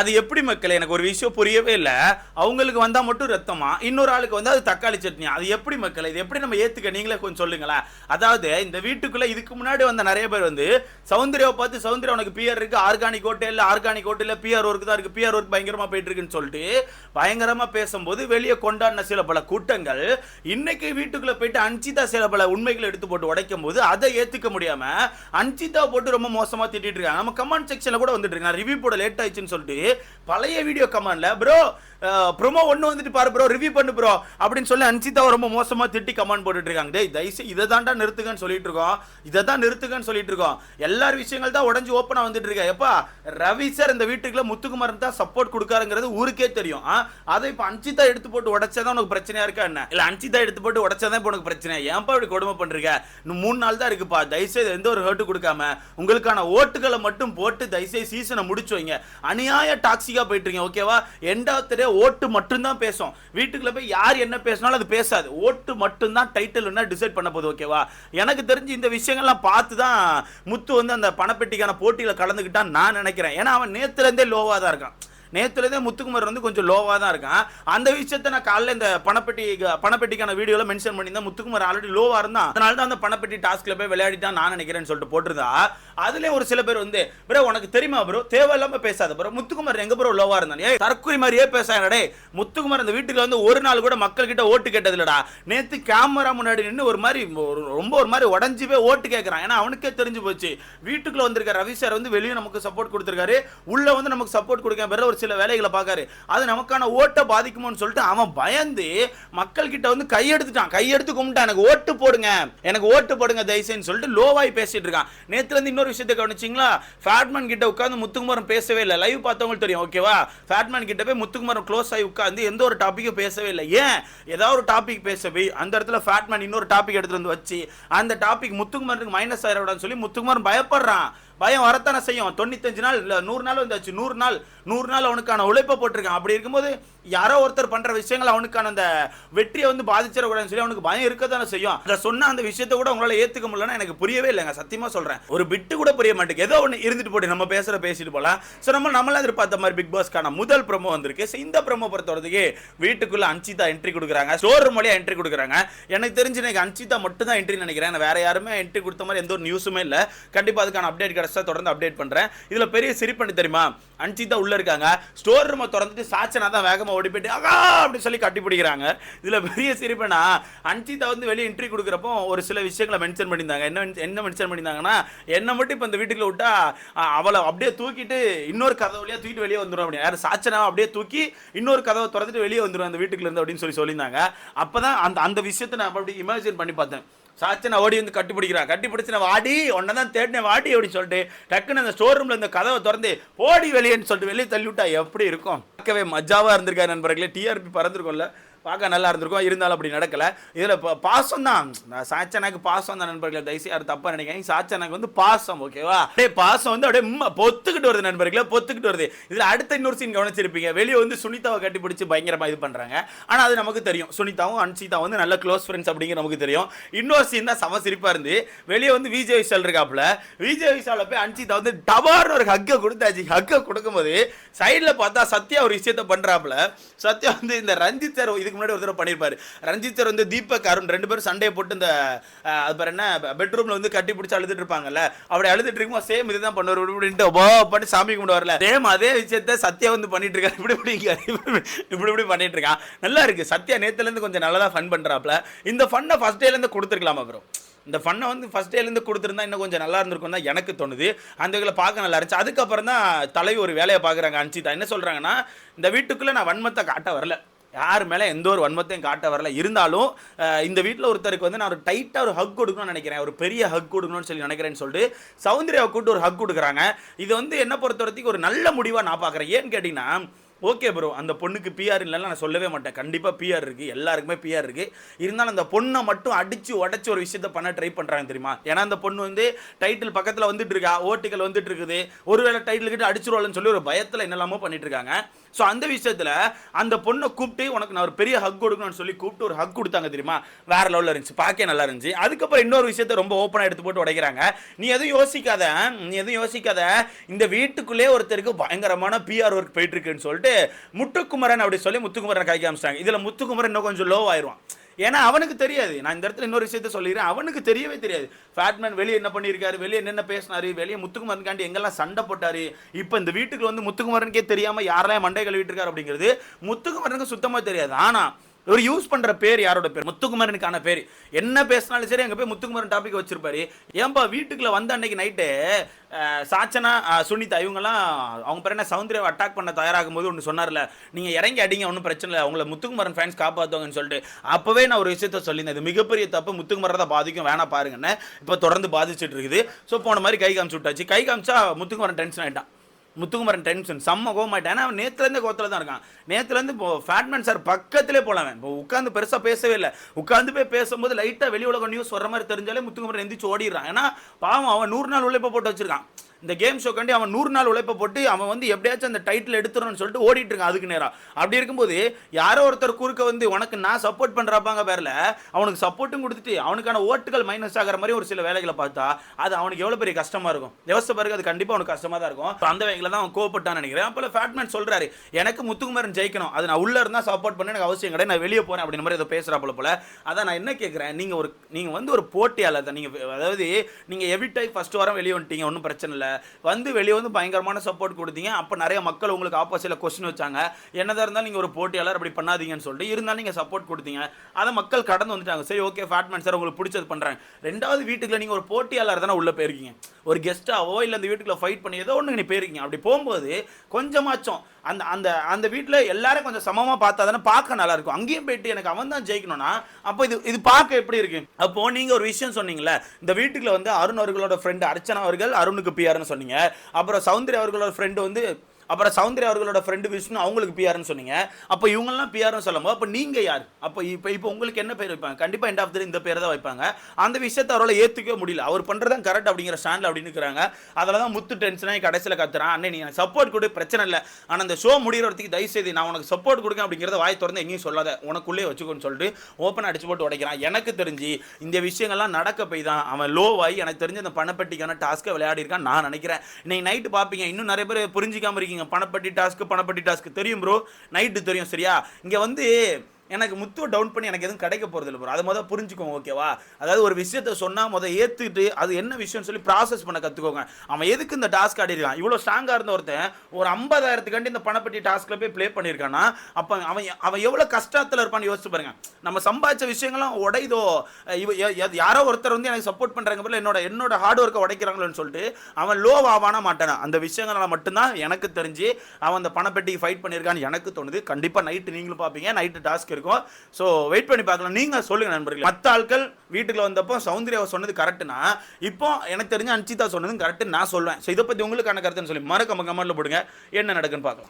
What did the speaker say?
அது எப்படி மக்கள் எனக்கு ஒரு விஷயம் புரியவே இல்லை. அவங்களுக்கு வந்தால் மட்டும் ரத்தமா? இன்னொரு ஆளுக்கு வந்து அது தக்காளி சட்னி அது எப்படி மக்கள் இது எப்படி நம்ம ஏற்றுக்க நீங்களே கொஞ்சம் சொல்லுங்களேன். அதாவது இந்த வீட்டுக்குள்ளே இதுக்கு முன்னாடி வந்த நிறைய பேர் வந்து சௌந்தர்யாவை பார்த்து சௌந்தர்யா உனக்கு பிஆர் இருக்குது ஆர்கானிக் ஹோட்டலில் ஆர்கானிக் ஹோட்டலில் பிஆர் ஒர்க் தான் இருக்குது பிஆர் ஒர்க் பயங்கரமாக போயிட்டு இருக்குன்னு சொல்லிட்டு பயங்கரமாக பேசும்போது வெளியே கொண்டாடின சில பல கூட்டங்கள் இன்னைக்கு வீட்டுக்குள்ளே போயிட்டு அன்சிதா சில பல உண்மைகளை எடுத்து போட்டு உடைக்கும் போது அதை ஏற்றுக்க முடியாமல் அன்சிதா போட்டு ரொம்ப மோசமாக திட்டிட்டு இருக்காங்க. நம்ம கமெண்ட் செக்ஷனில் கூட வந்துட்டு இருக்கு நான் ரிவ்யூ போட லேட் ஆயிடுச்சுன்னு சொல்லிட்டு பழைய வீடியோ கமெண்ட்ல ப்ரோ ப்ரொமோ ஒன்று வந்துட்டு பாரு ப்ரோ ரிவ்யூ பண்ணு ப்ரோ அப்படின்னு சொல்லி அன்சிதாவை ரொம்ப மோசமாக திட்டி கமெண்ட் போட்டுட்டு இருக்காங்க டேய் தயவுசெய்து இதை தான்டா நிறுத்துக்கன்னு சொல்லிட்டு இருக்கோம் இதை தான் நிறுத்துக்கன்னு சொல்லிட்டு இருக்கோம் எல்லார் விஷயங்கள் தான் உடஞ்சி ஓப்பனாக வந்துட்டு இருக்கா எப்பா ரவி சார் இந்த வீட்டுக்குள்ள முத்துக்குமார் தான் சப்போர்ட் கொடுக்காருங்கிறது ஊருக்கே தெரியும். ஆ? அதை இப்போ அன்சிதா எடுத்து போட்டு உடைச்சதான் உனக்கு பிரச்சனையா இருக்கா என்ன? இல்லை அன்சிதா எடுத்து போட்டு உடைச்சதான் இப்போ உனக்கு பிரச்சனை ஏன்ப்பா இப்படி கொடுமை பண்ணுறீங்க இன்னும் மூணு நாள் தான் இருக்குப்பா. தயவுசெய்து எந்த ஒரு ஹர்ட்டு கொடுக்காம உங்களுக்கான ஓட்டுகளை மட்டும் போட்டு தயவுசெய்து சீசனை முடிச்சு வைங்க. அநியாய டாக்ஸிக்காக போயிட்டு இருக்கீங்க ஓகேவா எண்ட் ஆஃப் டே ஓட்டு மட்டும்தான் பேசும். வீட்டுக்குள்ள போய் யார் என்ன பேசினாலும் அது பேசாது. ஓட்டு மட்டும்தான் டைட்டில் என்ன டிசைட் பண்ண போகுது ஓகேவா எனக்கு தெரிஞ்சு இந்த விஷயங்கள்லாம் பார்த்து தான் முத்து வந்து அந்த பணப்பெட்டிக்கான போட்டியில கலந்துக்கிட்டான்னு நான் நினைக்கிறேன். ஏன்னா அவன் நேத்துல இருந்தே லோவா தான் இருக்கான். நேற்றுலேருந்தே முத்துக்குமார் வந்து கொஞ்சம் லோவாக தான் இருக்கான். அந்த விஷயத்த நான் காலைல இந்த பணப்பெட்டி பணப்பெட்டிக்கான வீடியோவில் மென்ஷன் பண்ணியிருந்தேன். முத்துக்குமார் ஆல்ரெடி லோவாக இருந்தான். அதனால தான் அந்த பணப்பெட்டி டாஸ்க்கில் போய் விளையாடிட்டான் நான் நினைக்கிறேன்னு சொல்லிட்டு போட்டிருந்தா. அதுலேயே ஒரு சில பேர் வந்து ப்ரோ உனக்கு தெரியுமா ப்ரோ? தேவையில்லாமல் பேசாத ப்ரோ. முத்துக்குமார் எங்கே ப்ரோ லோவாக இருந்தான்? ஏ தற்கொலை மாதிரியே பேசாடே டேய். முத்துக்குமார் அந்த வீட்டுக்கு வந்து ஒரு நாள் கூட மக்கள் கிட்ட ஓட்டு கேட்டதில்லடா. நேற்று கேமரா முன்னாடி நின்று ஒரு மாதிரி ஒரு- ரொம்ப ஒரு மாதிரி உடஞ்சி போய் ஓட்டு கேட்கறான் ஏன்னா அவனுக்கே தெரிஞ்சு போச்சு. வீட்டுக்குள்ள வந்திருக்க ரவி சார் வந்து வெளியே நமக்கு சப்போர்ட் கொடுத்துருக்காரு. உள்ளே வந்து நமக்கு சப்போர்ட் கொடுக்க பிறகு ஒரு சில வேலைகளை பார்க்காரு. அது நமக்கான ஓட்டை பாதிக்குமோன்னு சொல்லிட்டு அவன் பயந்து மக்கள் கிட்ட வந்து கையெடுத்துட்டான். கையெடுத்து கும்பிட்டான். எனக்கு ஓட்டு போடுங்க. எனக்கு ஓட்டு போடுங்க தயவுசெய்துன்னு சொல்லிட்டு லோவாய் பேசிட்டு இருக்கான். நேத்துல இருந்து இன்னொரு விஷயத்தை கவனிச்சிங்களா? ஃபேட்மேன் கிட்ட உட்காந்து முத்துக்குமாரன் பேசவே இல்லை. லைவ் பார்த்தவங்களுக்கு தெரியும். ஓகேவா ஃபேட்மேன் கிட்ட போய் முத்துக்குமாரன் க்ளோஸ் ஆகி உட்காந்து எந்த ஒரு டாப்பிக்கும் பேசவே இல்லை. ஏன்? ஏதாவது ஒரு டாபிக் பேச போய் அந்த இடத்துல ஃபேட்மேன் இன்னொரு டாபிக் எடுத்துட்டு வந்து வச்சு அந்த டாபிக் முத்துக்குமாருக்கு மைனஸ் ஆயிடக்கூடாதுன்னு சொல்லி முத்துக்குமாரன் பயப்படுறான். பயம் வரத்தானே செய்யும்? தொண்ணூத்தஞ்சு நாள் இல்லை நூறு நாள் வந்தாச்சு. நூறு நாள் நூறு நாள் அவனுக்கான உழைப்பை போட்டிருக்கான். அப்படி இருக்கும்போது யாரோ ஒருத்தர் பண்ணுற விஷயங்கள் அவனுக்கான அந்த வெற்றியை வந்து பாதிச்சிடக்கூடாதுன்னு சொல்லி அவனுக்கு பயம் இருக்க தானே செய்யும். அதை சொன்ன அந்த விஷயத்தை கூட உங்களால் ஏற்றுக்க முடியலன்னா எனக்கு புரியவே இல்லைங்க. சத்தியமாக சொல்கிறேன் ஒரு பிட்டு கூட புரிய மாட்டேங்குது. ஏதோ ஒன்று இருந்துட்டு போட்டு நம்ம பேசுகிற பேசிட்டு போகலாம் ஸோ நம்ம நம்மளாம் எதிர்பார்த்த மாதிரி பிக் பாஸ்க்கான முதல் ப்ரோமோ வந்திருக்கு. ஸோ இந்த ப்ரமோ பொறுத்தவரைக்கு வீட்டுக்குள்ளே அன்சிதா என்ட்ரி கொடுக்குறாங்க. ஸ்டோர் ரூம் என்ட்ரி கொடுக்குறாங்க. எனக்கு தெரிஞ்சு எனக்கு அன்சிதா மட்டும் தான் என்ட்ரி நினைக்கிறேன். வேறு யாருமே என்ட்ரி கொடுத்த மாதிரி எந்த ஒரு நியூஸுமே இல்லை. கண்டிப்பாக அதுக்கான அப்டேட் கிடைச்சா தொடர்ந்து அப்டேட் பண்றேன். இதுல பெரிய சிரிப்பண்ணி தெரியுமா? அன்சிதா உள்ள இருக்காங்க. ஸ்டோர் ரூமை திறந்துட்டு சாச்சனா தான் வேகமா ஓடி போயிட்டு ஆகா அப்படின்னு சொல்லி கட்டி பிடிக்கிறாங்க. இதுல பெரிய சிரிப்புனா அன்சிதா வந்து வெளியே என்ட்ரி கொடுக்குறப்போ ஒரு சில விஷயங்களை மென்ஷன் பண்ணியிருந்தாங்க. என்ன என்ன மென்ஷன் பண்ணியிருந்தாங்கன்னா என்னை மட்டும் இப்போ இந்த வீட்டுக்குள்ள விட்டா அவளை அப்படியே தூக்கிட்டு இன்னொரு கதை வழியாக தூக்கிட்டு வெளியே வந்துடும் அப்படின்னு. யார் சாச்சனா அப்படியே தூக்கி இன்னொரு கதவை திறந்துட்டு வெளியே வந்துடும் அந்த வீட்டுக்குள்ள இருந்து அப்படின்னு சொல்லி சொல்லியிருந்தாங்க. அப்பதான் அந்த அந்த விஷயத்தை நான் அப்படி இமேஜின் பண்ணி பார்த்தேன். சாச்சனை ஓடி வந்து கட்டிப்பிடிக்கிறான். பிடிக்கிறான் கட்டி நான் வாடி உன்னை தான் தேடினேன் வாடி அப்படின்னு சொல்லிட்டு டக்குன்னு அந்த ஸ்டோர் ரூமில் இந்த கதவை திறந்து ஓடி வெளியேன்னு சொல்லிட்டு வெளியே தள்ளி விட்டா எப்படி இருக்கும்? பார்க்கவே மஜாவாக இருந்திருக்காரு நண்பர்களே. டிஆர்பி பறந்துருக்கோம்ல. பார்க்க நல்லா இருந்திருக்கும். இருந்தாலும் அப்படி நடக்கலை. இதில் இப்போ பாசம் தான் சாச்சனாக்கு பாசம் தான் நண்பர்களே. தயவுசெய்து யார் தப்பாக நினைக்காங்க சாச்சனாக்கு வந்து பாசம் ஓகேவா அப்படியே பாசம் வந்து அப்படியே பொத்துக்கிட்டு வருது நண்பர்களே பொத்துக்கிட்டு வருது. இதில் அடுத்த இன்னொரு சீன் கவனிச்சிருப்பீங்க. வெளியே வந்து சுனிதாவை கட்டி பிடிச்சி இது பண்ணுறாங்க ஆனால் அது நமக்கு தெரியும். சுனிதாவும் அன்சிதா வந்து நல்ல க்ளோஸ் ஃப்ரெண்ட்ஸ் அப்படிங்கிற நமக்கு தெரியும். இன்னொரு சீன் தான் சம சிரிப்பாக இருந்து. வெளியே வந்து விஜய் விஷால் இருக்காப்புல. விஜய் விஷால போய் அன்சிதா வந்து டபார்னு ஒரு ஹக்கை கொடுத்தாச்சு. ஹக்கை கொடுக்கும்போது சைடில் பார்த்தா சத்யா ஒரு விஷயத்த பண்ணுறாப்புல சத்யா வந்து இந்த ரஞ்சித் சார் இதுக்கு முன்னாடி ஒரு தடவை பண்ணியிருப்பாரு. ரஞ்சித் சார் வந்து தீபக் அருண் ரெண்டு பேரும் சண்டையை போட்டு இந்த அது பேர் என்ன பெட்ரூம்ல வந்து கட்டி பிடிச்சி அழுதுட்டு இருப்பாங்கல்ல அப்படி அழுதுட்டு இருக்கும்போது சேம் இதுதான் பண்ணுவார். இப்படின்ட்டு ஓ பண்ணி சாமி கும்பிட்டு வரல. சேம் அதே விஷயத்த சத்யா வந்து பண்ணிட்டு இருக்காரு. இப்படி இப்படி இப்படி இப்படி பண்ணிட்டு இருக்கான். நல்லா இருக்கு. சத்யா நேத்துல இருந்து கொஞ்சம் நல்லா ஃபன் பண்றாப்ல. இந்த ஃபன்னை ஃபர்ஸ்ட் டேல இருந்து கொடுத்துருக்கலாமா ப்ரோ இந்த ஃபன்னை வந்து ஃபர்ஸ்ட் டேலேருந்து கொடுத்துருந்தா இன்னும் கொஞ்சம் நல்லா இருந்திருக்கும் தான் எனக்கு தோணுது. அந்த இதில் பார்க்க நல்லா இருந்துச்சு. அதுக்கப்புறம் தான் தலைவி ஒரு வேலையை பார்க்குறாங்க அனுச்சிதா என்ன சொல்கிறாங்கன்னா இந்த வீட்டுக்குள்ளே நான் வன்மத்தை காட்ட வரல. யார் மேலே எந்த ஒரு வன்மத்தையும் காட்ட வரல. இருந்தாலும் இந்த வீட்டில் ஒருத்தருக்கு வந்து நான் ஒரு டைட்டாக ஒரு ஹக் கொடுக்கணும்னு நினைக்கிறேன். ஒரு பெரிய ஹக் கொடுக்கணும்னு சொல்லி நினைக்கிறேன்னு சொல்லிட்டு சௌந்தர்யாவை கூட்டு ஒரு ஹக் கொடுக்குறாங்க. இது வந்து என்ன பொறுத்த வரைக்கும் ஒரு நல்ல முடிவாக நான் பார்க்குறேன். ஏன்னு கேட்டிங்கன்னா ஓகே ப்ரோ அந்த பொண்ணுக்கு பிஆர் இல்லைன்னு நான் சொல்லவே மாட்டேன். கண்டிப்பாக பிஆர் இருக்குது எல்லாருக்குமே பிஆர் இருக்குது இருந்தாலும் அந்த பொண்ணை மட்டும் அடித்து உடச்சி ஒரு விஷயத்த பண்ண ட்ரை பண்ணுறாங்க தெரியுமா? ஏன்னா அந்த பொண்ணு வந்து டைட்டில் பக்கத்தில் வந்துட்டு இருக்கா. ஓட்டுகள் வந்துட்டு இருக்குது. ஒருவேளை டைட்டில் கிட்ட அடிச்சிருவாள்னு சொல்லி ஒரு பயத்தில் என்னெல்லாமோ பண்ணிட்டு இருக்காங்க. ஸோ அந்த விஷயத்தில் அந்த பொண்ணை கூப்பிட்டு உனக்கு நான் ஒரு பெரிய ஹக் கொடுக்கணும்னு சொல்லி கூப்பிட்டு ஒரு ஹக் கொடுத்தாங்க தெரியுமா? வேற லெவலில் இருந்துச்சு. பார்க்க நல்லா இருந்துச்சு. அதுக்கப்புறம் இன்னொரு விஷயத்த ரொம்ப ஓப்பனாக எடுத்து போட்டு உடைக்கிறாங்க. நீ எதுவும் யோசிக்காத நீ எதுவும் யோசிக்காத. இந்த வீட்டுக்குள்ளே ஒருத்தருக்கு பயங்கரமான பிஆர் ஒர்க் போயிட்டு இருக்குன்னு சொல்லிட்டு முத்துக்குமரன் அப்படி சொல்லி முத்துக்குமரன் கைக்கு காமிச்சிட்டாங்க. இதில் முத்துக்குமரன் இன்னும் கொஞ்சம் லோ ஆயிடுவான் ஏன்னா அவனுக்கு தெரியாது. நான் இந்த இடத்துல இன்னொரு விஷயத்த சொல்லிடுறேன் அவனுக்கு தெரியவே தெரியாது. ஃபேட்மேன் வெளியே என்ன பண்ணியிருக்காரு? வெளியே என்னென்ன பேசினாரு? வெளியே முத்துக்குமரனுக்காண்டி எங்கெல்லாம் சண்டை போட்டாரு? இப்போ இந்த வீட்டுக்கு வந்து முத்துக்குமரனுக்கே தெரியாமல் யாரெல்லாம் மண்டை கழுவிட்டு இருக்காரு அப்படிங்கிறது முத்துக்குமரனுக்கு சுத்தமாக தெரியாது. ஆனால் இவர் யூஸ் பண்ணுற பேர் யாரோட பேர்? முத்துக்குமரனுக்கான பேர். என்ன பேசினாலும் சரி அங்கே போய் முத்துக்குமரன் டாபிக் வச்சிருப்பாரு. ஏன்பா வீட்டுக்குள்ள வந்த அன்னைக்கு நைட்டு சாச்சனா சுனிதா இவங்கெல்லாம் அவங்க பேர் என்ன சௌந்தர்யாவை அட்டாக் பண்ண தயாராகும் போது ஒன்று சொன்னார்ல நீங்கள் இறங்கி அடிங்க ஒன்றும் பிரச்சனை இல்லை. அவங்கள முத்துக்குமரன் ஃபேன்ஸ் காப்பாற்றுவாங்கன்னு சொல்லிட்டு. அப்போவே நான் ஒரு விஷயத்த சொல்லியிருந்தேன். இது மிகப்பெரிய தப்பு. முத்துக்குமரத்தை தான் பாதிக்கும். வேணா பாருங்கன்னு. இப்போ தொடர்ந்து பாதிச்சுட்டு இருக்குது. ஸோ போன மாதிரி கை காமிச்சு விட்டாச்சு. கை காமிச்சா முத்துக்குமரன் டென்ஷன் ஆகிட்டான் முத்துக்குமரன் டென்ஷன் செம்ம கோமாட்டேன் ஏன்னா அவன் நேத்துலேருந்தே கோத்தில் தான் இருக்கான். நேத்துலேருந்து இப்போ ஃபேட்மேன் சார் பக்கத்திலே போலவன் இப்போ உட்காந்து பெருசாக பேசவே இல்லை. உட்காந்து போய் பேசும்போது லைட்டாக வெளி உலக நியூஸ் வர மாதிரி தெரிஞ்சாலே முத்துக்குமரன் எந்திரிச்சு ஓடிடுறான். ஏன்னா பாவம் அவன் நூறு நாள் உழைப்பை போட்டு வச்சிருக்கான். இந்த கேம் ஷோக்காண்டி அவன் நூறு நாள் உழைப்பை போட்டு அவன் வந்து எப்படியாச்சும் அந்த டைட்டில் எடுத்துடணும்னு சொல்லிட்டு ஓடிட்டு இருக்கான். அதுக்கு நேரம் அப்படி இருக்கும்போது யாரோ ஒருத்தர் குறுக்க வந்து உனக்கு நான் சப்போர்ட் பண்ணுறப்பாங்க பேரில் அவனுக்கு சப்போர்ட்டும் கொடுத்துட்டு அவனுக்கான ஓட்டுகள் மைனஸ் ஆகிற மாதிரி ஒரு சில வேலைகளை பார்த்தா அது அவனுக்கு எவ்வளோ பெரிய கஷ்டமாக இருக்கும். விவசாய பிறகு அது கண்டிப்பாக அவனுக்கு கஷ்டமாக தான் இருக்கும். அந்த வகையில் தான் அவன் கோவப்பட்டான்னு நினைக்கிறேன். அப்போ ஃபேட்மேன் சொல்கிறாரு எனக்கு முத்துக்குமரன் ஜெயிக்கணும். அது நான் உள்ளே இருந்தால் சப்போர்ட் பண்ண எனக்கு அவசியம் கிடையாது. நான் வெளியே போகிறேன் அப்படின்ற மாதிரி ஏதோ பேசுறாப்புல போல. அதான் நான் என்ன கேட்குறேன் நீங்கள் ஒரு நீங்கள் வந்து ஒரு போட்டியாளர் தான். நீங்கள் அதாவது நீங்கள் எவ்ரி டைம் ஃபஸ்ட் வாரம் வெளியே வந்துட்டீங்க ஒன்றும் பிரச்சனை இல்லை. வந்து வெளியே வந்து பயங்கரமான சப்போர்ட் கொடுத்தீங்க. அப்போ நிறைய மக்கள் உங்களுக்கு ஆப்போசிட்ல கொஸ்டின் வச்சாங்க. என்னதாக இருந்தாலும் நீங்கள் ஒரு போட்டியாளர் அப்படி பண்ணாதீங்கன்னு சொல்லிட்டு இருந்தாலும் நீங்கள் சப்போர்ட் கொடுத்தீங்க. அதை மக்கள் கடந்து வந்துட்டாங்க. சரி ஓகே ஃபேட்மேன் சார் உங்களுக்கு பிடிச்சது பண்ணுறாங்க ரெண்டாவது வீட்டுக்குள்ள நீங்கள் ஒரு போட்டியாளர் தானே உள்ளே போயிருக்கீங்க. ஒரு கெஸ்ட்டாவோ இல்லை அந்த வீட்டுக்குள்ள ஃபைட் பண்ணி ஏதோ ஒன்று நீ போயிருக்கீங்க. அப்படி போகும்போது கொஞ்சமாச்சும் அந்த அந்த அந்த வீட்டில் எல்லாரும் கொஞ்சம் சமமாக பார்த்தா தானே பார்க்க நல்லா இருக்கும். அங்கேயும் போயிட்டு எனக்கு அவன் தான் ஜெயிக்கணும்னா அப்போ இது இது பார்க்க எப்படி இருக்கு? அப்போ நீங்கள் ஒரு விஷயம் சொன்னீங்களே இந்த வீட்டுக்குள்ள வந்து அருண் அவர்களோட ஃப்ரெண்டு அர்ச்சனா அவர்கள் அருணுக்கு பிஆர் சொன்னீங்க. அப்புறம் சௌந்தர்யா அவர்களோட ஃப்ரெண்டு வந்து அப்புறம் சௌந்தர்யா அவர்களோட ஃப்ரெண்டு விஷ்ணு அவங்களுக்கு பிஆர்னு சொன்னீங்க. அப்போ இவங்கெல்லாம் பிஆர்னு சொல்லும்போது அப்போ நீங்கள் யார்? அப்போ இப்போ இப்போ உங்களுக்கு என்ன பேர் வைப்பாங்க? கண்டிப்பாக எண்ட் ஆஃப் இந்த பேர் தான் வைப்பாங்க. அந்த விஷயத்தை அவரால் ஏற்றுக்கவே முடியல. அவர் பண்றதான் கரெக்ட் அப்படிங்கிற ஸ்டாண்டில் அப்படின்னு இருக்கிறாங்க அதில் தான் முத்து டென்ஷனாக கடைசியில் கத்துறான். அண்ணே நீ சப்போர்ட் கொடு பிரச்சனை இல்லை. ஆனால் அந்த ஷோ முடிகிற வரைக்கும் தயவு செய்து நான் உனக்கு சப்போர்ட் கொடுக்க அப்படிங்கிறத வாய் திறந்து எங்கேயும் சொல்லாத. உனக்குள்ளே வச்சுக்கோன்னு சொல்லிட்டு ஓப்பன் அடிச்சு போட்டு உடைக்கிறான். எனக்கு தெரிஞ்சு இந்த விஷயங்கள்லாம் நடக்க போய் தான் அவன் லோவாகி எனக்கு தெரிஞ்ச அந்த பணப்பட்டிக்கான டாஸ்க்கை விளையாடி இருக்கான் நான் நினைக்கிறேன். இன்னைக்கு நைட்டு பார்ப்பீங்க இன்னும் நிறைய பேர் புரிஞ்சிக்காம இருக்கீங்க. பணப்பட்டி டாஸ்க்கு பணப்பட்டி டாஸ்க்கு தெரியும் ப்ரோ நைட்டு தெரியும் சரியா? இங்கே வந்து எனக்கு முத்துவை டவுன் பண்ணி எனக்கு எதுவும் கிடைக்க போகிறது இல்லை ப்ரோ அதை மொதல் புரிஞ்சுக்கோங்க ஓகேவா அதாவது ஒரு விஷயத்த சொன்னால் முதல் ஏற்றுக்கிட்டு அது என்ன விஷயம்னு சொல்லி ப்ராசஸ் பண்ண கற்றுக்கோங்க அவன் எதுக்கு இந்த டாஸ்க் ஆடிருக்கான்? இவ்வளோ ஸ்ட்ராங்காக இருந்த ஒருத்தன் ஒரு ஐம்பதாயிரத்துக்காண்டி இந்த பணப்பட்டி டாஸ்க்கில் போய் ப்ளே பண்ணியிருக்கான்னா அப்போ அவன் அவன் எவ்வளோ கஷ்டத்தில் இருப்பான்னு யோசிச்சு பாருங்க. நம்ம சம்பாதிச்ச விஷயங்கள்லாம் உடையுதோ? இவ யாரோ ஒருத்தர் வந்து எனக்கு சப்போர்ட் பண்ணுறாங்க பிள்ளை என்னோட என்னோட ஹார்ட் ஒர்க்கை உடைக்கிறாங்களோன்னு சொல்லிட்டு அவன் லோ ஆவானா மாட்டானா? அந்த விஷயங்களால் மட்டும்தான் எனக்கு தெரிஞ்சு அவன் அந்த பணப்பெட்டிக்கு ஃபைட் பண்ணியிருக்கான்னு எனக்கு தோணுது. கண்டிப்பாக நைட்டு நீங்களும் பார்ப்பீங்க நைட்டு டாஸ்க் இருக்கும். ஸோ வெயிட் பண்ணி பார்க்கலாம். நீங்கள் சொல்லுங்கள் நண்பர்கள். மற்ற ஆட்கள் வீட்டுக்கு வந்தப்போ சௌந்தர்யாவை சொன்னது கரெக்டுனா இப்போ எனக்கு தெரிஞ்ச அன்சிதா சொன்னதும் கரெக்டு நான் சொல்லுவேன் ஸோ இதை பற்றி உங்களுக்கான கருத்துன்னு சொல்லி மறக்க கமெண்ட்டில் போடுங்க. என்ன நடக்குன்னு பார்க்கலாம்.